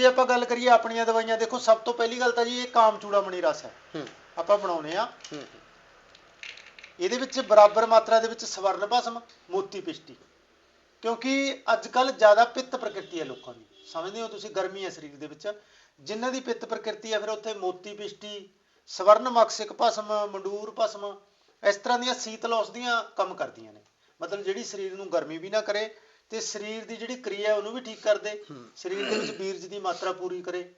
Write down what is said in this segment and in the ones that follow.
ਜੇ ਆਪਾਂ ਗੱਲ ਕਰੀਏ ਆਪਣੀਆਂ ਦਵਾਈਆਂ ਦੇਖੋ ਸਭ ਤੋਂ ਪਹਿਲੀ ਗੱਲ ਤਾਂ ਜੀ ਇਹ ਕਾਮ ਚੂੜਾਮਣੀ ਰਸ ਹੈ। ਆਪਾਂ ਬਣਾਉਨੇ ਆ। ਇਹਦੇ ਵਿੱਚ ਬਰਾਬਰ ਮਾਤਰਾ ਦੇ ਵਿੱਚ ਸਵਰਨ ਭਸਮ ਮੋਤੀ ਪਿਸ਼ਟੀ। ਕਿਉਂਕਿ ਅੱਜ ਕੱਲ ਜ਼ਿਆਦਾ ਪਿੱਤ ਪ੍ਰਕਿਰਤੀ ਹੈ ਲੋਕਾਂ ਦੀ। ਸਮਝਦੇ ਹੋ ਤੁਸੀਂ? ਗਰਮੀ ਹੈ ਸਰੀਰ ਦੇ ਵਿੱਚ। ਜਿਨ੍ਹਾਂ ਦੀ ਪਿੱਤ ਪ੍ਰਕਿਰਤੀ ਹੈ ਫਿਰ ਉੱਥੇ ਮੋਤੀ ਪਿਸ਼ਟੀ ਸਵਰਨ ਮਕਸਿਕ ਭਸਮ ਮੰਡੂਰ ਭਸਮ ਇਸ ਤਰ੍ਹਾਂ ਦੀਆਂ ਸੀਤਲ ਔਸ਼ਧੀਆਂ ਕੰਮ ਕਰਦੀਆਂ ਨੇ। ਮਤਲਬ ਜਿਹੜੀ ਸਰੀਰ ਨੂੰ ਗਰਮੀ ਵੀ ਨਾ ਕਰੇ ਤੇ ਸਰੀਰ ਦੀ ਜਿਹੜੀ ਕਿਰਿਆ ਉਹਨੂੰ ਵੀ ਠੀਕ ਕਰ ਦੇ। ਸਰੀਰ ਦੇ ਵਿੱਚ ਬੀਰਜ ਦੀ ਮਾਤਰਾ ਪੂਰੀ ਕਰੇ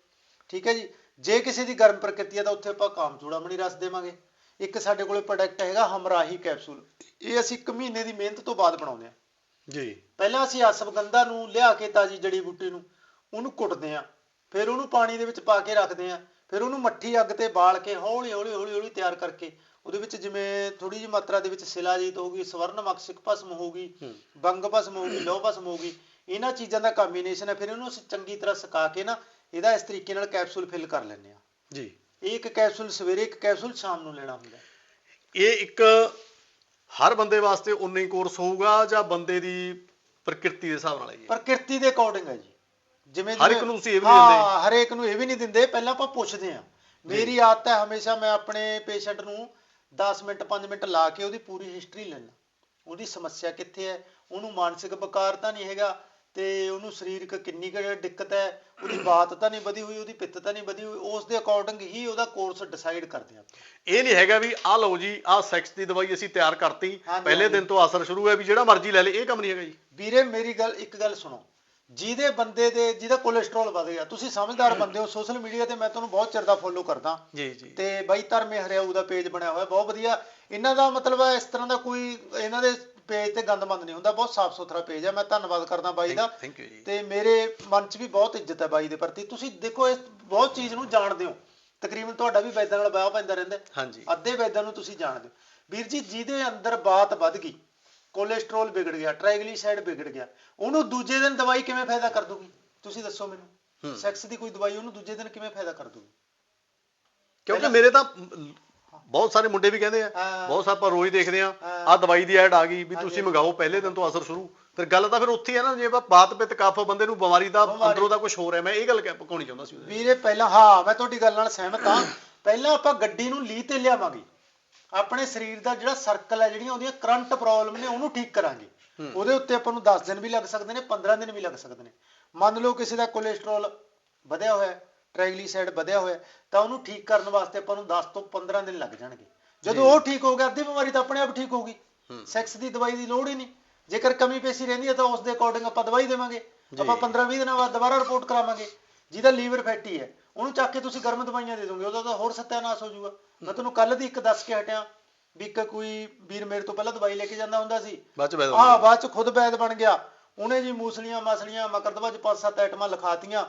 ਠੀਕ ਹੈ ਜੀ? ਜੇ ਕਿਸੇ ਦੀ ਗਰਮ ਪ੍ਰਕਿਰਤੀ ਹੈ ਤਾਂ ਉੱਥੇ ਆਪਾਂ ਕਾਮ ਚੂੜਾਮਣੀ ਰਸ ਦੇਵਾਂਗੇ। ਇੱਕ ਸਾਡੇ ਕੋਲੇ ਪ੍ਰੋਡਕਟ ਹੈਗਾ ਹਮਰਾਹੀ ਕੈਪਸੂਲ ਇਹ ਅਸੀਂ ਇੱਕ ਮਹੀਨੇ ਦੀ ਮਿਹਨਤ ਤੋਂ ਬਾਅਦ ਬਣਾਉਂਦੇ ਹਾਂ। ਜੀ। ਪਹਿਲਾਂ ਅਸੀਂ ਅਸਵਗੰਧਾ ਨੂੰ ਲਿਆ ਕੇ ਤਾਜੀ ਜੜੀ ਬੂਟੀ ਨੂੰ ਉਹਨੂੰ ਕੁੱਟਦੇ ਹਾਂ। ਫਿਰ ਉਹਨੂੰ ਪਾਣੀ ਦੇ ਵਿੱਚ ਪਾ ਕੇ ਰੱਖਦੇ ਹਾਂ। ਫਿਰ ਉਹਨੂੰ ਮੱਠੀ ਅੱਗ ਤੇ ਬਾਲ ਕੇ ਹੌਲੀ ਹੌਲੀ ਹੌਲੀ ਹੌਲੀ ਤਿਆਰ ਕਰਕੇ ਉਹਦੇ ਵਿੱਚ ਜਿਵੇਂ ਥੋੜੀ ਜਿਹੀ ਮਾਤਰਾ ਦੇ ਵਿੱਚ ਸਿਲਾਜੀਤ ਹੋਊਗੀ ਸਵਰਨ ਮਕਸਿਕ ਭਸਮ ਹੋਊਗੀ ਬੰਗ ਭਸਮ ਹੋਊਗੀ ਲੋਹ ਭਸਮ ਹੋਊਗੀ ਇਹਨਾਂ ਚੀਜ਼ਾਂ ਦਾ ਕੰਬੀਨੇਸ਼ਨ ਹੈ ਫਿਰ ਇਹਨੂੰ ਅਸੀਂ ਚੰਗੀ ਤਰ੍ਹਾਂ ਸੁਕਾ ਕੇ ਨਾ ਇਹਦਾ ਇਸ ਤਰੀਕੇ ਨਾਲ ਕੈਪਸੂਲ ਫਿਲ ਕਰ ਲੈਂਦੇ ਆ ਜੀ। ਇਹ ਇੱਕ ਕੈਪਸੂਲ ਸਵੇਰੇ ਇੱਕ ਕੈਪਸੂਲ ਸ਼ਾਮ ਨੂੰ ਲੈਣਾ ਹੁੰਦਾ। ਇਹ ਇੱਕ ਹਰ ਬੰਦੇ ਵਾਸਤੇ ਉਨਾ ਹੀ ਕੋਰਸ ਹੋਊਗਾ ਜਾਂ ਬੰਦੇ ਦੀ ਪ੍ਰਕਿਰਤੀ ਦੇ ਹਿਸਾਬ ਨਾਲ ਹੈ ਜੀ? ਪ੍ਰਕਿਰਤੀ ਦੇ ਅਕੋਰਡਿੰਗ ਹੈ ਜੀ। ਜਿਵੇਂ ਹਰ ਇੱਕ ਨੂੰ ਤੁਸੀਂ ਇਹ ਵੀ ਨਹੀਂ ਦਿੰਦੇ? ਹਾਂ ਹਰੇਕ ਨੂੰ ਇਹ ਵੀ ਨਹੀਂ ਦਿੰਦੇ। ਪਹਿਲਾਂ ਆਪਾਂ ਪੁੱਛਦੇ ਹਾਂ। ਮੇਰੀ ਆਦਤ ਹੈ ਹਮੇਸ਼ਾ ਮੈਂ ਆਪਣੇ ਪੇਸ਼ੈਂਟ ਨੂੰ 10 ਮਿੰਟ 5 ਮਿੰਟ ਲਾ ਕੇ ਉਹਦੀ ਪੂਰੀ ਹਿਸਟਰੀ ਲੈਣਾ ਉਹਦੀ ਸਮੱਸਿਆ ਕਿੱਥੇ ਹੈ? ਉਹਨੂੰ ਮਾਨਸਿਕ ਬੁਖਾਰ ਤਾਂ ਨਹੀਂ ਹੈਗਾ ਤੇ ਉਹਨੂੰ ਸਰੀਰਕ ਕਿੰਨੀ ਕੁ ਦਿੱਕਤ ਹੈ? ਉਹਦੀ ਬਾਤ ਤਾਂ ਨਹੀਂ ਵਧੀ ਹੋਈ ਉਹਦੀ ਪਿੱਤ ਤਾਂ ਨਹੀਂ ਵਧੀ ਹੋਈ ਉਸ ਦੇ ਅਕੋਰਡਿੰਗ ਹੀ ਉਹਦਾ ਕੋਰਸ ਡਿਸਾਈਡ ਕਰਦੇ ਆਪਾਂ। ਇਹ ਨਹੀਂ ਹੈਗਾ ਵੀ ਆਹ ਲਓ ਜੀ ਆਹ ਸੈਕਸ ਦੀ ਦਵਾਈ ਅਸੀਂ ਤਿਆਰ ਕਰਤੀ ਪਹਿਲੇ। ਦਿਨ ਤੋਂ ਅਸਰ ਸ਼ੁਰੂ ਹੈ ਵੀ ਜਿਹੜਾ ਮਰਜ਼ੀ ਲੈ ਲੇ ਇਹ ਕੰਮ ਨਹੀਂ ਹੈਗਾ ਜੀ। ਵੀਰੇ ਮੇਰੀ ਗੱਲ ਇੱਕ ਗੱਲ ਸੁਣੋ। ਜਿਹਦੇ ਬੰਦੇ ਦੇ ਜਿਹਦਾ ਕੋਲੇਸਟ੍ਰੋਲ ਵਧ ਗਿਆ। ਤੁਸੀਂ ਸਮਝਦਾਰ ਬੰਦੇ ਹੋ ਸੋਸ਼ਲ ਮੀਡੀਆ ਤੇ ਮੈਂ ਤੁਹਾਨੂੰ ਬਹੁਤ ਚਿਰ ਦਾ ਫੋਲੋ ਕਰਦਾ। ਜੀ ਜੀ। ਤੇ ਬਾਈ ਧਰਮੇ ਹਰਿਆਊ ਦਾ ਪੇਜ ਬਣਿਆ ਹੋਇਆ ਬਹੁਤ ਵਧੀਆ। ਇਹਨਾਂ ਦਾ ਮਤਲਬ ਹੈ ਇਸ ਤਰ੍ਹਾਂ ਦਾ ਕੋਈ ਇਹਨਾਂ ਦੇ ਪੇਜ ਤੇ ਗੰਦਮੰਦ ਨਹੀਂ ਹੁੰਦਾ ਬਹੁਤ ਸਾਫ਼ ਸੁਥਰਾ ਪੇਜ ਹੈ। ਮੈਂ ਧੰਨਵਾਦ ਕਰਦਾ ਬਾਈ ਦਾ। ਥੈਂਕ ਯੂ ਜੀ। ਤੇ ਮੇਰੇ ਮਨ 'ਚ ਵੀ ਬਹੁਤ ਇੱਜ਼ਤ ਹੈ ਬਾਈ ਦੇ ਪ੍ਰਤੀ। ਤੁਸੀਂ ਦੇਖੋ ਇਸ ਬਹੁਤ ਚੀਜ਼ ਨੂੰ ਜਾਣਦੇ ਹੋ। ਤਕਰੀਬਨ ਤੁਹਾਡਾ ਵੀ ਵੈਦਾਂ ਨਾਲ ਵਿਆਹ ਪੈਂਦਾ ਰਹਿੰਦਾ ਹੈ। ਹਾਂਜੀ। ਅੱਧੇ ਵੈਦਾਂ ਨੂੰ ਤੁਸੀਂ ਜਾਣਦੇ ਹੋ। ਵੀਰ ਜੀ ਜਿਹਦੇ ਅੰਦਰ ਬਾਤ ਵੱਧ ਗਈ ਕੋਲੇਸਟ੍ਰੋਲ ਵਿਗੜ ਗਿਆ ਟ੍ਰਾਈਗਲੀਸਾਈਡ ਵਿਗੜ ਗਿਆ ਉਹਨੂੰ ਦੂਜੇ ਦਿਨ ਦਵਾਈ ਕਿਵੇਂ ਫਾਇਦਾ ਕਰ ਦੂਗੀ ਤੁਸੀਂ ਦੱਸੋ ਮੈਨੂੰ ਹੂੰ। ਸੈਕਸ ਦੀ ਕੋਈ ਦਵਾਈ ਉਹਨੂੰ ਦੂਜੇ ਦਿਨ ਕਿਵੇਂ ਫਾਇਦਾ ਕਰ ਦੂਗੀ ਕਿਉਂਕਿ ਮੇਰੇ ਤਾਂ ਬਹੁਤ ਸਾਰੇ ਮੁੰਡੇ ਵੀ ਕਹਿੰਦੇ ਆ ਹਾਂ। ਬਹੁਤ ਸਾਰੇ ਆਪਾਂ ਰੋਜ਼ ਦੇਖਦੇ ਆ ਹਾਂ। ਆਹ ਦਵਾਈ ਦੀ ਐਡ ਆ ਗਈ ਵੀ। ਤੁਸੀਂ ਮੰਗਾਓ ਪਹਿਲੇ ਦਿਨ ਤੋਂ ਅਸਰ ਸ਼ੁਰੂ ਫਿਰ ਗੱਲ ਤਾਂ ਫਿਰ ਉੱਥੇ ਹੀ ਹੈ ਨਾ ਜੇ ਆਪਾਂ ਬਾਤ ਪਿੱਤ ਕਫ ਬੰਦੇ ਨੂੰ ਬਿਮਾਰੀ ਦਾ ਅੰਦਰੋਂ ਦਾ ਕੁਝ ਹੋ ਰਿਹਾ ਮੈਂ ਇਹ ਗੱਲ ਕਹਿ ਪਕਾਉਣੀ ਚਾਹੁੰਦਾ ਸੀ। ਵੀਰੇ ਪਹਿਲਾਂ ਹਾਂ ਮੈਂ ਤੁਹਾਡੀ ਗੱਲ ਨਾਲ ਸਹਿਮਤ ਹਾਂ ਪਹਿਲਾਂ ਆਪਾਂ ਗੱਡੀ ਨੂੰ ਲੀ ਤੇ ਲਿਆਵਾਂਗੇ ਆਪਣੇ ਸਰੀਰ ਦਾ ਜਿਹੜਾ ਸਰਕਲ ਹੈ ਜਿਹੜੀਆਂ ਉਹਦੀਆਂ ਕਰੰਟ ਪ੍ਰੋਬਲਮ ਨੇ ਉਹਨੂੰ ਠੀਕ ਕਰਾਂਗੇ। ਉਹਦੇ ਉੱਤੇ ਆਪਾਂ ਨੂੰ 10 ਦਿਨ ਵੀ ਲੱਗ ਸਕਦੇ ਨੇ 15 ਦਿਨ ਵੀ ਲੱਗ ਸਕਦੇ ਨੇ। ਮੰਨ ਲਓ ਕਿਸੇ ਦਾ ਕੋਲੇਸਟ੍ਰੋਲ ਵਧਿਆ ਹੋਇਆ ਟ੍ਰਾਈਗਲੀਸਾਈਡ ਵਧਿਆ ਹੋਇਆ ਤਾਂ ਉਹਨੂੰ ਠੀਕ ਕਰਨ ਵਾਸਤੇ ਆਪਾਂ ਨੂੰ 10 ਤੋਂ 15 ਦਿਨ ਲੱਗ ਜਾਣਗੇ। ਜਦੋਂ ਉਹ ਠੀਕ ਹੋ ਗਿਆ ਅੱਧੀ ਬਿਮਾਰੀ ਤਾਂ ਆਪਣੇ ਆਪ ਠੀਕ ਹੋਊਗੀ। ਹੂੰ। ਸੈਕਸ ਦੀ ਦਵਾਈ ਦੀ ਲੋੜ ਹੀ ਨਹੀਂ। ਜੇਕਰ ਕਮੀ ਪੇਸ਼ੀ ਰਹਿੰਦੀ ਹੈ ਤਾਂ ਉਸ ਦੇ ਅਕੋਰਡਿੰਗ ਆਪਾਂ ਦਵਾਈ ਦੇਵਾਂਗੇ। ਆਪਾਂ 15-20 ਦਿਨਾਂ ਬਾਅਦ ਦੁਬਾਰਾ ਰਿਪੋਰਟ ਕਰਾਵਾਂਗੇ। ਜਿਹਦਾ ਲੀਵਰ ਫੈਟੀ ਹੈ ਉਹਨੂੰ ਚੱਕ ਕੇ ਤੁਸੀਂ ਗਰਮ ਦਵਾਈਆਂ ਦੇ ਦੋਗੇ ਉਹਦਾ ਤਾਂ ਹੋਰ ਸੱਤਿਆਨਾਸ਼ ਹੋ ਜਾਊਗਾ। ਮੈਂ ਤੁਹਾਨੂੰ ਕੱਲ ਦੀ ਇੱਕ ਦੱਸ ਕੇ ਹਟਿਆ ਵੀ ਇੱਕ ਕੋਈ ਵੀਰ ਮੇਰੇ ਤੋਂ ਪਹਿਲਾਂ ਦਵਾਈ ਲੈ ਕੇ ਜਾਂਦਾ ਹੁੰਦਾ ਸੀ। ਬਾਅਦ ਚ ਬੈਦ ਹਾਂ ਬਾਅਦ ਚ ਖੁਦ ਵੈਦ ਬਣ ਗਿਆ। ਉਹਨੇ ਜੀ ਮੂਸਲੀਆਂ ਮਸਲੀਆਂ ਮਕਰਦਵਾ ਚ ਪੰਜ ਸੱਤ ਆਈਟਮਾਂ ਲਿਖਾਤੀਆਂ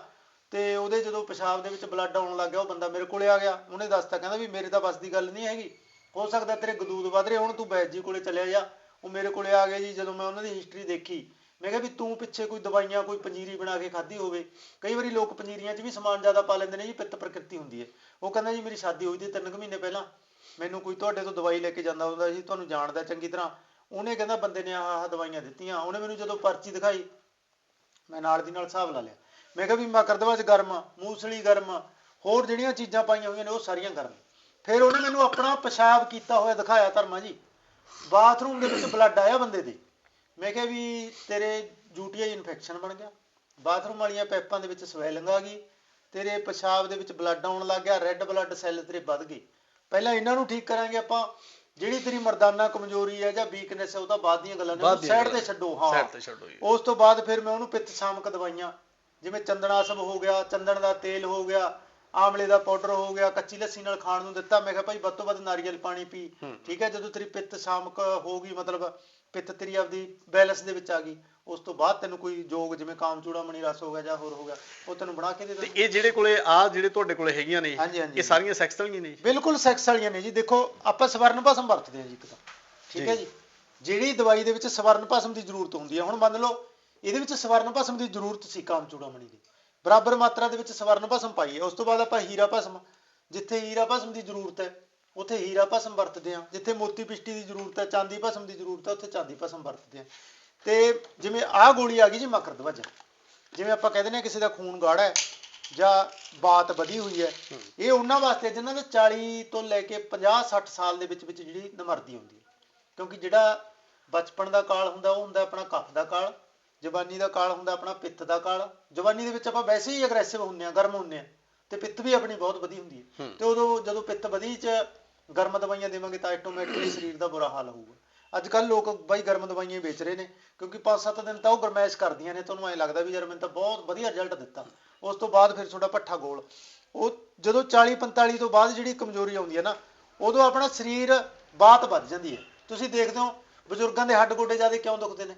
ਤੇ ਉਹਦੇ ਜਦੋਂ ਪਿਸ਼ਾਬ ਦੇ ਵਿੱਚ ਬਲੱਡ ਆਉਣ ਲੱਗ ਗਿਆ ਉਹ ਬੰਦਾ ਮੇਰੇ ਕੋਲੇ ਆ ਗਿਆ। ਉਹਨੇ ਦੱਸਤਾ ਕਹਿੰਦਾ ਵੀ ਮੇਰੇ ਤਾਂ ਬਸ ਦੀ ਗੱਲ ਨਹੀਂ ਹੈਗੀ। ਹੋ ਸਕਦਾ ਤੇਰੇ ਗਦੂਦ ਵਧ ਰਹੇ ਹੁਣ ਤੂੰ ਵੈਦ ਜੀ ਕੋਲੇ ਚਲਿਆ ਜਾ। ਉਹ ਮੇਰੇ ਕੋਲੇ ਆ ਗਿਆ ਜੀ ਜਦੋਂ ਮੈਂ ਉਹਨਾਂ ਦੀ ਹਿਸਟਰੀ ਦੇਖੀ। ਮੈਂ ਕਿਹਾ ਵੀ ਤੂੰ ਪਿੱਛੇ ਕੋਈ ਦਵਾਈਆਂ, ਕੋਈ ਪੰਜੀਰੀ ਬਣਾ ਕੇ ਖਾਧੀ ਹੋਵੇ। ਕਈ ਵਾਰੀ ਲੋਕ ਪੰਜੀਰੀਆਂ 'ਚ ਵੀ ਸਮਾਨ ਜ਼ਿਆਦਾ ਪਾ ਲੈਂਦੇ ਨੇ ਜੀ, ਪਿੱਤ ਪ੍ਰਕਿਰਤੀ ਹੁੰਦੀ ਹੈ। ਉਹ ਕਹਿੰਦਾ ਜੀ, ਮੇਰੀ ਸ਼ਾਦੀ ਹੋਈ ਸੀ ਤਿੰਨ ਕੁ ਮਹੀਨੇ ਪਹਿਲਾਂ ਮੈਨੂੰ ਕੋਈ ਤੁਹਾਡੇ ਤੋਂ ਦਵਾਈ ਲੈ ਕੇ ਜਾਂਦਾ ਹੁੰਦਾ ਸੀ, ਤੁਹਾਨੂੰ ਜਾਣਦਾ ਚੰਗੀ ਤਰ੍ਹਾਂ। ਉਹਨੇ ਕਹਿੰਦਾ ਬੰਦੇ ਨੇ ਆਹ ਆਹ ਦਵਾਈਆਂ ਦਿੱਤੀਆਂ। ਉਹਨੇ ਮੈਨੂੰ ਜਦੋਂ ਪਰਚੀ ਦਿਖਾਈ, ਮੈਂ ਨਾਲ ਦੀ ਨਾਲ ਹਿਸਾਬ ਲਾ ਲਿਆ। ਮੈਂ ਕਿਹਾ ਵੀ ਮਕਰਦਵਾ ਚ ਗਰਮ, ਮੂਸਲੀ ਗਰਮ, ਹੋਰ ਜਿਹੜੀਆਂ ਚੀਜ਼ਾਂ ਪਾਈਆਂ ਹੋਈਆਂ ਨੇ, ਉਹ ਸਾਰੀਆਂ ਗਰਮ। ਫਿਰ ਉਹਨੇ ਮੈਨੂੰ ਆਪਣਾ ਪਿਸ਼ਾਬ ਕੀਤਾ ਹੋਇਆ ਦਿਖਾਇਆ ਧਰਮਾ ਜੀ। ਬਾਥਰੂਮ ਦੇ ਵਿੱਚ ਬਲੱਡ ਆਇਆ ਬੰਦੇ ਦੇ। ਮੈਂ ਕਿਹਾ ਵੀ ਤੇਰੇ ਯੂਟੀਆਈ ਇਨਫੈਕਸ਼ਨ ਬਣ ਗਿਆ। ਬਾਥਰੂਮ ਵਾਲੀਆਂ ਪਾਈਪਾਂ ਦੇ ਵਿੱਚ ਸਵੈਲਿੰਗ ਆ ਗਈ ਤੇਰੇ ਪਿਸ਼ਾਬ ਦੇ ਵਿੱਚ ਬਲੱਡ ਆਉਣ ਲੱਗ ਗਿਆ ਰੈੱਡ ਬਲੱਡ ਸੈੱਲ ਤੇਰੇ ਵੱਧ ਗਏ। ਪਹਿਲਾਂ ਇਹਨਾਂ ਨੂੰ ਠੀਕ ਕਰਾਂਗੇ ਆਪਾਂ ਜਿਹੜੀ ਤੇਰੀ ਮਰਦਾਨਾ ਕਮਜ਼ੋਰੀ ਹੈ ਜਾਂ ਵੀਕਨੈਸ ਹੈ ਉਹ ਤਾਂ ਬਾਅਦ ਦੀਆਂ ਗੱਲਾਂ ਨੇ ਸਾਈਡ ਤੇ। ਛੱਡੋ ਹਾਂ। ਸਾਈਡ ਤੇ ਛੱਡੋ ਉਸ ਤੋਂ ਬਾਅਦ ਫਿਰ ਮੈਂ ਉਹਨੂੰ ਪਿੱਤ ਸ਼ਾਮਕ ਦਵਾਈਆਂ ਜਿਵੇਂ ਚੰਦਨਾਸਮ ਹੋ ਗਿਆ ਚੰਦਨ ਦਾ ਤੇਲ ਹੋ ਗਿਆ ਆਮਲੇ ਦਾ ਪਾਊਡਰ ਹੋ ਗਿਆ ਕੱਚੀ ਲੱਸੀ ਨਾਲ ਖਾਣ ਨੂੰ ਦਿੱਤਾ। ਮੈਂ ਕਿਹਾ ਭਾਈ ਵੱਧ ਤੋਂ ਵੱਧ ਨਾਰੀਅਲ ਪਾਣੀ ਪੀ। ਠੀਕ ਹੈ ਜਦੋਂ ਤੇਰੀ ਪਿੱਤ ਸ਼ਾਮਕ ਹੋ ਗਈ ਮਤਲਬ ਪਿੱਤ ਤੇਰੀ ਆਪਦੀ ਬੈਲੈਂਸ ਦੇ ਵਿੱਚ ਆ ਗਈ ਉਸ ਤੋਂ ਬਾਅਦ ਤੈਨੂੰ ਕੋਈ ਜੋਗ ਜਿਵੇਂ ਕਾਮਚੂੜਾਮਣੀ ਰਸ ਹੋ ਗਿਆ ਜਾਂ ਹੋਰ ਹੋ ਗਿਆ ਉਹ ਤੈਨੂੰ ਬਣਾ ਕੇ ਦੇ ਤੇ ਦੇ ਇਹ ਜਿਹੜੇ ਕੋਲੇ ਆ ਜਿਹੜੇ ਤੁਹਾਡੇ ਕੋਲੇ ਹੈਗੀਆਂ ਨੇ। ਇਹ ਸਾਰੀਆਂ ਸੈਕਸ ਵਾਲੀਆਂ ਨੇ ਬਿਲਕੁਲ ਸੈਕਸ ਵਾਲੀਆਂ ਨੇ ਜੀ। ਦੇਖੋ ਆਪਾਂ ਸਵਰਨ ਭਸਮ ਵਰਤਦੇ ਹਾਂ ਜੀ ਇੱਕ ਤਾਂ। ਠੀਕ ਹੈ ਜੀ। ਜਿਹੜੀ ਦਵਾਈ ਦੇ ਵਿੱਚ ਸਵਰਨ ਭਸਮ ਦੀ ਜ਼ਰੂਰਤ ਹੁੰਦੀ ਹੈ। ਹੁਣ ਮੰਨ ਲਓ ਇਹਦੇ ਵਿੱਚ ਸਵਰਨ ਭਸਮ ਦੀ ਜ਼ਰੂਰਤ ਸੀ ਕਾਮਚੂੜਾਮਣੀ ਦੀ। ਬਰਾਬਰ ਮਾਤਰਾ ਦੇ ਵਿੱਚ ਸਵਰਨ ਭਸਮ ਪਾਈਏ। ਉਸ ਤੋਂ ਬਾਅਦ ਆਪਾਂ ਹੀਰਾ ਭਸਮ, ਜਿੱਥੇ ਹੀਰਾ ਭਸਮ ਦੀ ਜ਼ਰੂਰਤ ਹੈ, ਉੱਥੇ ਹੀਰਾ ਭਸਮ ਵਰਤਦੇ ਹਾਂ। ਜਿੱਥੇ ਮੋਤੀ ਪਿਸ਼ਟੀ ਦੀ ਜ਼ਰੂਰਤ ਹੈ, ਚਾਂਦੀ ਭਸਮ ਦੀ ਜ਼ਰੂਰਤ ਹੈ, ਉੱਥੇ ਚਾਂਦੀ ਭਸਮ ਵਰਤਦੇ ਹਾਂ। ਤੇ ਜਿਵੇਂ ਆਹ ਗੋਲੀ ਆ ਗਈ ਜੀ ਮਕਰ ਦਵਜ। ਜਿਵੇਂ ਆਪਾਂ ਕਹਿੰਦੇ ਨੇ ਕਿਸੇ ਦਾ ਖੂਨ ਗਾੜਾ ਹੈ ਜਾਂ ਬਾਤ ਵਧੀ ਹੋਈ ਹੈ, ਇਹ ਉਹਨਾਂ ਵਾਸਤੇ ਹੈ ਜਿਨ੍ਹਾਂ ਦੇ 40 ਤੋਂ ਲੈ ਕੇ 50 60 ਸਾਲ ਦੇ ਵਿੱਚ ਵਿੱਚ ਜਿਹੜੀ ਨਮਰਦੀ ਹੁੰਦੀ ਹੈ। ਕਿਉਂਕਿ ਜਿਹੜਾ ਬਚਪਨ ਦਾ ਕਾਲ ਹੁੰਦਾ, ਉਹ ਹੁੰਦਾ ਆਪਣਾ ਕਫ ਦਾ ਕਾਲ। ਜਵਾਨੀ ਦਾ ਕਾਲ ਹੁੰਦਾ ਆਪਣਾ ਪਿੱਤ ਦਾ ਕਾਲ। ਜਵਾਨੀ ਦੇ ਵਿੱਚ ਆਪਾਂ ਵੈਸੇ ਹੀ ਅਗਰੈਸਿਵ ਹੁੰਦੇ ਆ ਗਰਮ ਹੁੰਦੇ ਆ ਤੇ ਪਿੱਤ ਵੀ ਆਪਣੀ ਬਹੁਤ ਵਧੀ ਹੁੰਦੀ ਹੈ। ਤੇ ਉਦੋਂ ਜਦੋਂ ਪਿੱਤ ਵਧੀ ਚ ਗਰਮ ਦਵਾਈਆਂ ਦੇਵਾਂਗੇ ਤਾਂ ਆਟੋਮੈਟਿਕਲੀ ਸਰੀਰ ਦਾ ਬੁਰਾ ਹਾਲ ਹੋਊਗਾ। ਅੱਜ ਕੱਲ ਲੋਕ ਬਾਈ ਗਰਮ ਦਵਾਈਆਂ ਵੇਚ ਰਹੇ ਨੇ ਕਿਉਂਕਿ 5-7 ਦਿਨ ਤਾਂ ਉਹ ਗਰਮੈਸ਼ ਕਰਦੀਆਂ ਨੇ ਤੁਹਾਨੂੰ ਐਂ ਲੱਗਦਾ ਵੀ ਯਾਰ ਮੈਨੂੰ ਤਾਂ ਬਹੁਤ ਵਧੀਆ ਰਿਜ਼ਲਟ ਦਿੱਤਾ। ਉਸ ਤੋਂ ਬਾਅਦ ਫਿਰ ਤੁਹਾਡਾ ਪੱਠਾ ਗੋਲ। ਉਹ ਜਦੋਂ 40-45 ਤੋਂ ਬਾਅਦ ਜਿਹੜੀ ਕਮਜ਼ੋਰੀ ਆਉਂਦੀ ਹੈ ਨਾ ਉਦੋਂ ਆਪਣਾ ਸਰੀਰ ਬਾਤ ਵੱਧ ਜਾਂਦੀ ਹੈ। ਤੁਸੀਂ ਦੇਖਦੇ ਹੋ ਬਜ਼ੁਰਗਾਂ ਦੇ ਹੱਡ ਗੋਡੇ ਜ਼ਿਆਦਾ ਕਿਉਂ ਦੁਖਦੇ ਨੇ?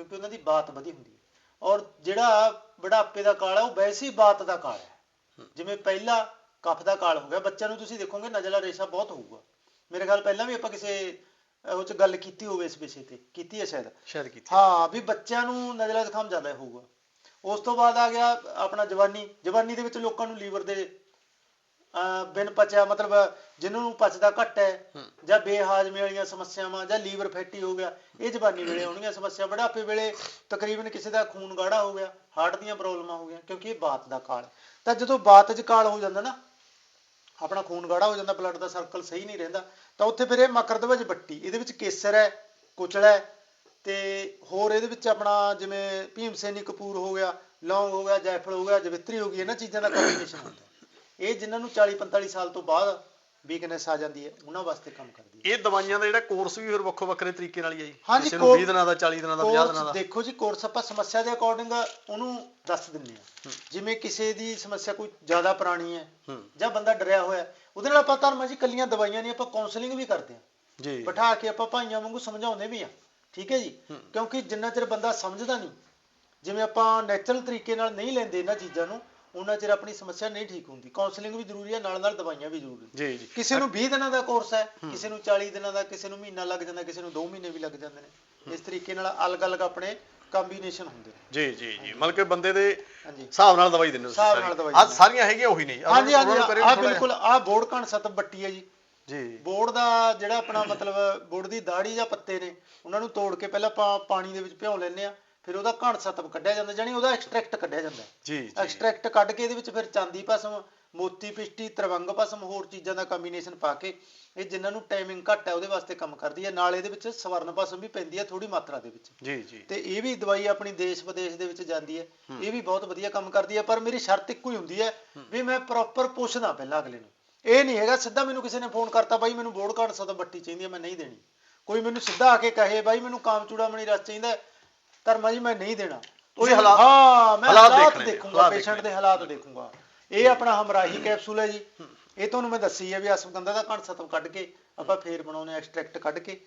ਕਿਉਂਕਿ ਉਹਨਾਂ ਦੀ ਬਾਤ ਵਧੀ ਹੁੰਦੀ ਹੈ। ਔਰ ਜਿਹੜਾ ਬੁਢਾਪੇ ਦਾ ਕਾਲ ਹੈ ਉਹ ਵੈਸੇ ਹੀ ਬਾਤ ਦਾ ਕਾਲ ਹੈ। ਜਿਵੇਂ ਪਹਿਲਾ ਕਫ ਦਾ ਕਾਲ ਹੋ ਗਿਆ ਬੱਚਿਆਂ ਨੂੰ ਤੁਸੀਂ ਦੇਖੋਗੇ ਨਜ਼ਲਾ ਰੇਸ਼ਾ ਬਹੁਤ ਹੋਊਗਾ। ਮੇਰੇ ਖਿਆਲ ਪਹਿਲਾਂ ਵੀ ਆਪਾਂ ਕਿਸੇ ਉਹ ਚ ਗੱਲ ਕੀਤੀ ਹੋਵੇ ਇਸ ਵਿਸ਼ੇ ਤੇ ਕੀਤੀ ਹੈ ਸ਼ਾਇਦ? ਸ਼ਾਇਦ ਕੀਤੀ ਹਾਂ ਵੀ ਬੱਚਿਆਂ ਨੂੰ ਨਜ਼ਲਾ ਜ਼ੁਕਾਮ ਜ਼ਿਆਦਾ ਹੋਊਗਾ। ਉਸ ਤੋਂ ਬਾਅਦ ਆ ਗਿਆ ਆਪਣਾ ਜਵਾਨੀ। ਜਵਾਨੀ ਦੇ ਵਿੱਚ ਲੋਕਾਂ ਨੂੰ ਲੀਵਰ ਦੇ ਬਿਨ ਪਚਿਆ ਮਤਲਬ ਜਿਨ੍ਹਾਂ ਨੂੰ ਪਚਦਾ ਘੱਟ ਹੈ। ਜਾਂ ਬੇਹਾਜ਼ਮੇ ਵਾਲੀਆਂ ਸਮੱਸਿਆਵਾਂ ਜਾਂ ਲੀਵਰ ਫੈਟੀ ਹੋ ਗਿਆ ਇਹ ਜਵਾਨੀ ਵੇਲੇ ਆਉਣਗੀਆਂ ਸਮੱਸਿਆ। ਬੁਢਾਪੇ ਵੇਲੇ ਤਕਰੀਬਨ ਕਿਸੇ ਦਾ ਖੂਨ ਗਾੜਾ ਹੋ ਗਿਆ ਹਾਰਟ ਦੀਆਂ ਪ੍ਰੋਬਲਮਾਂ ਹੋ ਗਈਆਂ ਕਿਉਂਕਿ ਇਹ ਬਾਤ ਦਾ ਕਾਲ ਤਾਂ ਜਦੋਂ ਬਾਤ 'ਚ ਕਾਲ ਹੋ ਜਾਂਦਾ ਨਾ ਆਪਣਾ ਖੂਨ ਗਾੜਾ ਹੋ ਜਾਂਦਾ ਬਲੱਡ ਦਾ ਸਰਕਲ ਸਹੀ ਨਹੀਂ ਰਹਿੰਦਾ ਤਾਂ ਉੱਥੇ ਫਿਰ ਇਹ ਮਕਰਦਵਜ ਬੱਟੀ ਇਹਦੇ ਵਿੱਚ ਕੇਸਰ ਹੈ ਕੁਚਲਾ ਹੈ ਤੇ ਹੋਰ ਇਹਦੇ ਵਿੱਚ ਆਪਣਾ ਜਿਵੇਂ ਭੀਮਸੈਨੀ ਕਪੂਰ ਹੋ ਗਿਆ ਲੌਂਗ ਹੋ ਗਿਆ ਜਾਇਫਲ ਹੋ ਗਿਆ ਜਵਿਤਰੀ ਹੋ ਗਈ ਇਹਨਾਂ ਚੀਜ਼ਾਂ ਦਾ ਕੰਬੀਨੇਸ਼ਨ ਹੁੰਦਾ ਇਹ ਜਿਨ੍ਹਾਂ ਨੂੰ 40 45 ਸਾਲ ਤੋਂ ਬਾਅਦ ਵੀਕਨੈਸ ਆ ਜਾਂਦੀ ਹੈ ਉਹਨਾਂ ਵਾਸਤੇ ਕੰਮ ਕਰਦੀ ਹੈ। ਇਹ ਦਵਾਈਆਂ ਦਾ ਜਿਹੜਾ ਕੋਰਸ ਵੀ ਫਿਰ ਵੱਖੋ ਵੱਖਰੇ ਤਰੀਕੇ ਨਾਲ ਹੀ ਹੈ ਜੀ। ਹਾਂਜੀ, ਕਿਸੇ ਨੂੰ ਕੋਰ- 20 ਦਿਨਾਂ ਦਾ 40 ਦਿਨਾਂ ਦਾ 50 ਦਿਨਾਂ ਦਾ। ਦੇਖੋ ਜੀ ਕੋਰਸ ਆਪਾਂ ਸਮੱਸਿਆ ਦੇ ਅਕੋਰਡਿੰਗ ਉਹਨੂੰ ਦੱਸ ਦਿੰਨੇ ਆ ਜਿਵੇਂ ਕਿਸੇ ਦੀ ਸਮੱਸਿਆ ਕੋਈ ਜ਼ਿਆਦਾ ਪੁਰਾਣੀ ਹੈ ਜਾਂ ਬੰਦਾ ਡਰਿਆ ਹੋਇਆ ਉਹਦੇ ਨਾਲ ਆਪਾਂ ਧਰਮਾਂ ਜੀ ਕੱਲੀਆਂ ਦਵਾਈਆਂ ਨਹੀਂ ਆਪਾਂ ਕਾਉਂਸਲਿੰਗ ਵੀ ਕਰਦੇ ਆ ਜੀ। ਬਿਠਾ ਕੇ ਆਪਾਂ ਭਾਈਆਂ ਵਾਂਗੂ ਸਮਝਾਉਂਦੇ ਵੀ ਆ ਠੀਕ ਹੈ ਜੀ। ਕਿਉਂਕਿ ਜਿੰਨਾ ਚਿਰ ਬੰਦਾ ਸਮਝਦਾ ਨਹੀਂ ਜਿਵੇਂ ਆਪਾਂ ਨੈਚੁਰਲ ਤਰੀਕੇ ਨਾਲ ਨਹੀਂ ਲੈਂਦੇ ਇਹਨਾਂ ਚੀਜ਼ਾਂ ਨੂੰ ਉਹਨਾਂ ਚਿਰ ਆਪਣੀ ਸਮੱਸਿਆ ਨਹੀਂ ਠੀਕ ਹੁੰਦੀ। ਕਾਉਂਸਲਿੰਗ ਵੀ ਜ਼ਰੂਰੀ ਹੈ ਨਾਲ ਨਾਲ ਦਵਾਈਆਂ ਵੀ ਜ਼ਰੂਰੀ ਜੀ ਜੀ। ਕਿਸੇ ਨੂੰ 20 ਦਿਨਾਂ ਦਾ ਕੋਰਸ ਹੈ ਕਿਸੇ ਨੂੰ 40 ਦਿਨਾਂ ਦਾ ਕਿਸੇ ਨੂੰ ਮਹੀਨਾ ਲੱਗ ਜਾਂਦਾ ਕਿਸੇ ਨੂੰ 2 ਮਹੀਨੇ ਵੀ ਲੱਗ ਜਾਂਦੇ ਨੇ। ਇਸ ਤਰੀਕੇ ਨਾਲ ਅਲੱਗ-ਅਲੱਗ ਆਪਣੇ ਕੰਬੀਨੇਸ਼ਨ ਹੁੰਦੇ ਨੇ। ਜੀ ਜੀ ਜੀ। ਮਤਲਬ ਕਿ ਬੰਦੇ ਦੇ ਹਿਸਾਬ ਨਾਲ ਦਵਾਈ ਦਿੰਦੇ ਹੋ ਸਾਰੀ। ਨਾਲ ਦਵਾਈ ਆਹ ਦਿੰਦੇ ਸਾਰੀਆਂ ਹੈਗੀਆਂ ਉਹੀ ਨਹੀਂ ਹਾਂਜੀ ਹਾਂਜੀ ਆ ਬਿਲਕੁਲ ਆ ਬੋਰਡ ਕਣ ਸਤਬ ਬੱਟੀ ਹੈ ਜੀ। ਜੀ। ਬੋਰਡ ਦਾ ਜਿਹੜਾ ਆਪਣਾ ਮਤਲਬ ਬੋਰਡ ਦੀ ਦਾੜੀ ਜਾਂ ਪੱਤੇ ਨੇ ਉਹਨਾਂ ਨੂੰ ਤੋੜ ਕੇ ਪਹਿਲਾਂ ਆਪਾਂ ਪਾਣੀ ਦੇ ਵਿੱਚ ਭਿਉਂ ਲੈਂਦੇ ਆ ਫਿਰ ਉਹਦਾ ਘਣ ਸਤਬ ਕੱਢਿਆ ਜਾਂਦਾ ਜਾਨੀ ਉਹਦਾ ਐਕਸਟ੍ਰੈਕਟ ਕੱਢਿਆ ਜਾਂਦਾ। ਜੀ ਜੀ। ਐਕਸਟ੍ਰੈਕਟ ਕੱਢ ਕੇ ਇਹਦੇ ਵਿੱਚ ਫਿਰ ਚਾਂਦੀ ਭਸਮ ਮੋਤੀ ਪਿਸ਼ਟੀ ਤਰਵੰਗ ਭਸਮ ਹੋਰ ਚੀਜ਼ਾਂ ਦਾ ਕੰਬੀਨੇਸ਼ਨ ਪਾ ਕੇ ਇਹ ਜਿਨ੍ਹਾਂ ਨੂੰ ਟਾਈਮਿੰਗ ਘੱਟ ਹੈ ਉਹਦੇ ਵਾਸਤੇ ਕੰਮ ਕਰਦੀ ਹੈ। ਨਾਲ ਇਹਦੇ ਵਿੱਚ ਸਵਰਨ ਭਸਮ ਵੀ ਪੈਂਦੀ ਹੈ ਥੋੜੀ ਮਾਤਰਾ ਦੇ ਵਿੱਚ। ਜੀ ਜੀ। ਤੇ ਇਹ ਵੀ ਦਵਾਈ ਆਪਣੀ ਦੇਸ਼ ਵਿਦੇਸ਼ ਦੇ ਵਿੱਚ ਜਾਂਦੀ ਹੈ। ਇਹ ਵੀ ਬਹੁਤ ਵਧੀਆ ਕੰਮ ਕਰਦੀ ਹੈ ਪਰ ਮੇਰੀ ਸ਼ਰਤ ਇੱਕੋ ਹੀ ਹੁੰਦੀ ਹੈ ਵੀ ਮੈਂ ਪ੍ਰੋਪਰ ਪੁੱਛਦਾ ਪਹਿਲਾਂ ਅਗਲੇ ਨੂੰ। ਇਹ ਨਹੀਂ ਹੈਗਾ ਸਿੱਧਾ ਮੈਨੂੰ ਕਿਸੇ ਨੇ ਫੋਨ ਕਰਤਾ ਬਾਈ ਮੈਨੂੰ ਬੋਰਡ ਕਾਰਡ ਸਦਾ ਬੱਟੀ ਚਾਹੀਦੀ ਹੈ ਮੈਂ ਨਹੀਂ ਦੇਣੀ। ਕੋਈ ਮੈਨੂੰ ਸਿੱਧਾ ਆ ਕੇ ਕਹੇ ਬਾਈ ਮੈਨੂੰ ਕਾਮ ਚੂੜਾਮਣੀ ਰਸ ਚਾਹੀਦਾ ਧਰਮਾ ਜੀ ਮੈਂ ਨਹੀਂ ਦੇਣਾ। ਤੁਸੀਂ ਹਾਲਾਤ- ਹਾਂ ਮੈਂ ਹਾਲਾਤ ਹਾਲਾਤ ਦੇਖਣੇ ਨੇ, ਦੇਖੂੰਗਾ ਹਾਲਾਤ ਪੇਸ਼ੈਂਟ ਦੇਖਣੇ ਦੇ ਹਾਲਾਤ ਦੇਖੂੰਗਾ। ਇਹ ਆਪਣਾ ਹਮਰਾਹੀ ਕੈਪਸੂਲ ਹੈ ਜੀ। ਇਹ ਤੁਹਾਨੂੰ ਮੈਂ ਦੱਸੀ ਹੈ ਵੀ ਅਸਮਗੰਧਾ ਦਾ ਘਣ ਸਤਮ ਕੱਢ ਕੇ ਆਪਾਂ ਫੇਰ ਬਣਾਉਨੇ ਐਕਸਟ੍ਰੈਕਟ ਕੱਢ ਕੇ।